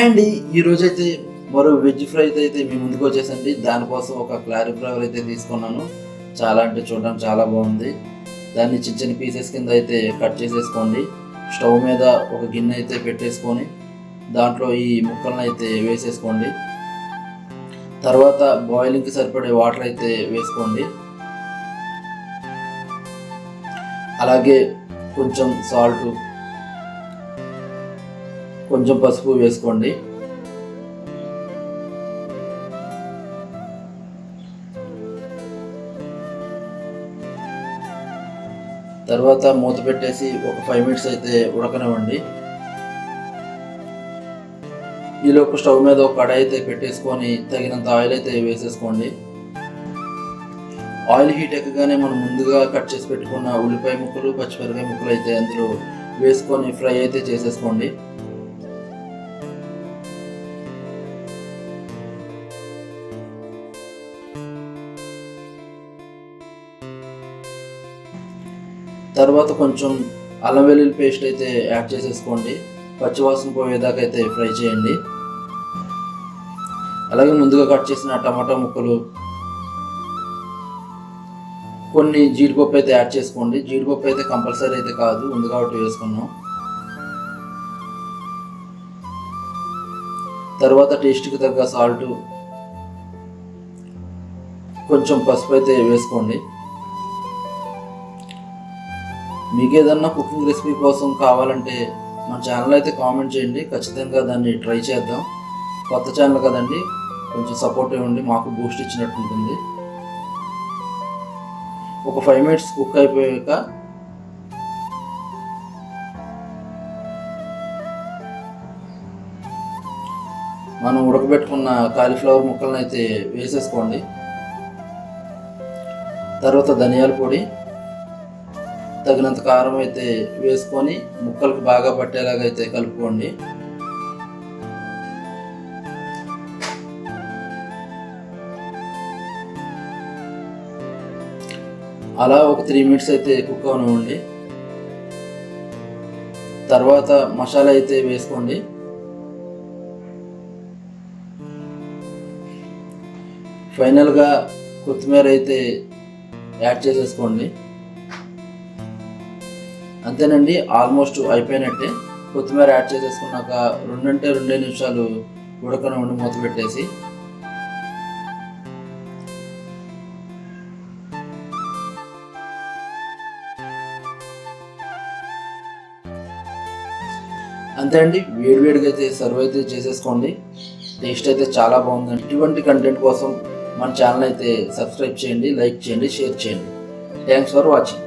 And అండి ఈరోజు అయితే మరో వెజ్ ఫ్రై అయితే అయితే మీ ముందుకు వచ్చేసండి. దానికోసం ఒక క్లారిఫ్లవర్ అయితే తీసుకున్నాను. చాలా అంటే చూడడానికి చాలా బాగుంది. దాన్ని చిన్న చిన్న పీసెస్ కింద అయితే కట్ చేసేసుకోండి. స్టవ్ మీద ఒక గిన్నె అయితే పెట్టేసుకొని దాంట్లో ఈ ముక్కలను అయితే వేసేసుకోండి. తర్వాత బాయిలింగ్కి సరిపడే వాటర్ అయితే వేసుకోండి. అలాగే కొంచెం సాల్ట్ కొంచెం పసుపు వేసుకోండి. తర్వాత మూత పెట్టేసి ఒక ఫైవ్ మినిట్స్ అయితే ఉడకనివ్వండి. ఈలోపు స్టవ్ మీద ఒక కడాయి అయితే పెట్టేసుకొని తగినంత ఆయిల్ అయితే వేసేసుకోండి. ఆయిల్ హీట్ ఎక్కగానే మనం ముందుగా కట్ చేసి పెట్టుకున్న ఉల్లిపాయ ముక్కలు పచ్చిమిరపకాయ ముక్కలు అయితే అందులో వేసుకొని ఫ్రై అయితే చేసేసుకోండి. తర్వాత కొంచెం అల్లం వెల్లుల్లి పేస్ట్ అయితే యాడ్ చేసేసుకోండి. పచ్చివాసన పోయేదాకా అయితే ఫ్రై చేయండి. అలాగే ముందుగా కట్ చేసిన టమాటా ముక్కలు కొన్ని జీడిపప్పు అయితే యాడ్ చేసుకోండి. జీడిపప్పు అయితే కంపల్సరీ అయితే కాదు ఉంది కాబట్టి వేసుకున్నాం. తర్వాత టేస్ట్కి తగ్గ సాల్ట్ కొంచెం పసుపు అయితే వేసుకోండి. మీకు ఏదన్నా కుకింగ్ రెసిపీ కోసం కావాలంటే మన ఛానల్ అయితే కామెంట్ చేయండి. ఖచ్చితంగా దాన్ని ట్రై చేద్దాం. కొత్త ఛానల్ కదండి. కొంచెం సపోర్ట్ ఇవ్వండి. మాకు బూస్ట్ ఇచ్చినట్టు ఉంటుంది. ఒక ఫైవ్ మినిట్స్ కుక్ అయిపోయాక మనం ఉడకబెట్టుకున్న కాలీఫ్లవర్ ముక్కలను అయితే వేసేసుకోండి. తర్వాత ధనియాల పొడి తగినంత కారం అయితే వేసుకొని ముక్కలకు బాగా పట్టేలాగా అయితే కలుపుకోండి. అలా ఒక త్రీ మినిట్స్ అయితే కుక్ అవనివ్వండి. తర్వాత మసాలా అయితే వేసుకోండి. ఫైనల్గా కొత్తిమీర అయితే యాడ్ చేసేసుకోండి. అంతేనండి ఆల్మోస్ట్ అయిపోయినట్టే. కొత్తిమీర యాడ్ చేసేసుకున్నాక రెండంటే రెండే నిమిషాలు ఉడకనివ్వండి మూత పెట్టేసి. అంతే అండి వేడివేడిగా అయితే సర్వ్ అయితే చేసేసుకోండి. టేస్ట్ అయితే చాలా బాగుందండి. ఇటువంటి కంటెంట్ కోసం మన ఛానల్ అయితే సబ్స్క్రైబ్ చేయండి లైక్ చేయండి షేర్ చేయండి. Thanks for watching